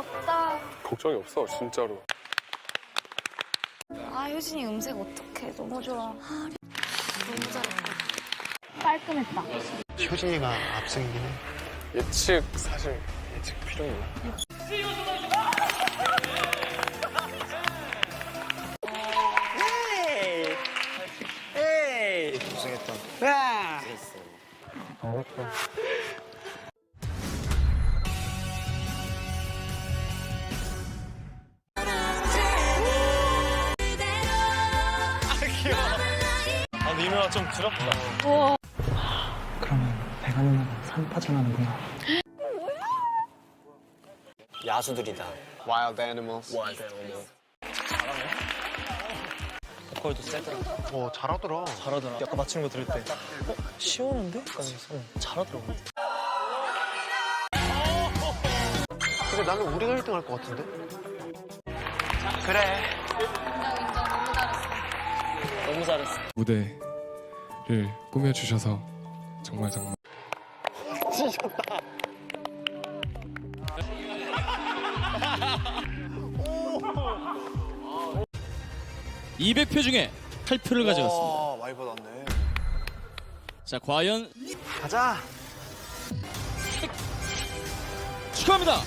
없다. 걱정이 없어 진짜로. 아 효진이 음색 어떡해 너무 좋아. 너무 잘했다. 깔끔했다. 효진이가 압승이긴 해. 예측 사실 예측 필요 있나? 아, 미묘가 좀 부럽다. 그러면 배가 누나가 산파전하는구나. 야수들이다. Wild animals. 보컬도 세더라. 어, 잘하더라. 잘하더라. 아까 맞추는 거 들을 때. 어? 시원한데? 약간 잘하더라고. 근데 나는 우리가 1등 할 것 같은데? 그래. 인정 인정 너무 잘했어. 너무 잘했어. 무대 를 꾸며주셔서 정말 정말 200표 중에 8표를 가져갔습니다. 와, 많이 받았네. 자, 과연 가자. 축하합니다.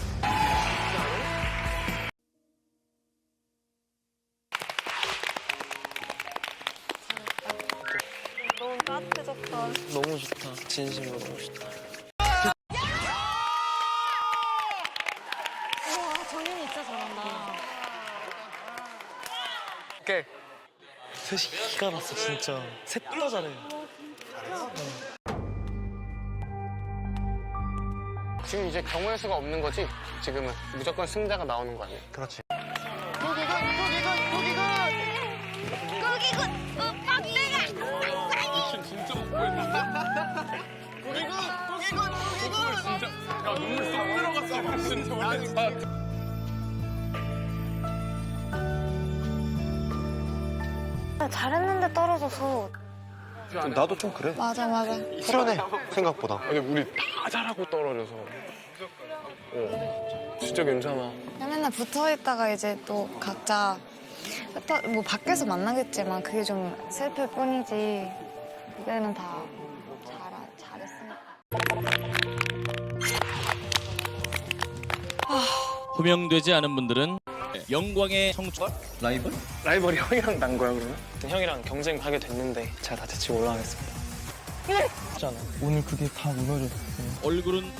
너무 따뜻해졌다. 너무 좋다. 진심으로 너무 좋다. 우와 정윤이 진짜 잘한다. 오케이. 셋이 기가 났어, 진짜. 셋다 잘해. 지금 이제 경우의 수가 없는 거지? 지금은 무조건 승자가 나오는 거 아니야? 그렇지. 잘했는데 떨어져서. 나도 좀 그래. 맞아 맞아. 후련해, 생각보다. 아니 우리 다 잘하고 떨어져서. 어 진짜 괜찮아. 그냥 맨날 붙어 있다가 이제 또 각자 또뭐 밖에서 만나겠지만 그게 좀 슬플 뿐이지 무대는 다 잘, 잘했으니까. 호명되지 않은 분들은 영광의 성취 라이벌? 라이벌이 형이랑 난 거야 그러면? 형이랑 경쟁하게 됐는데 제가 다 제치고 올라가겠습니다. 하잖아. 오늘 그게 다 무너졌어. 얼굴은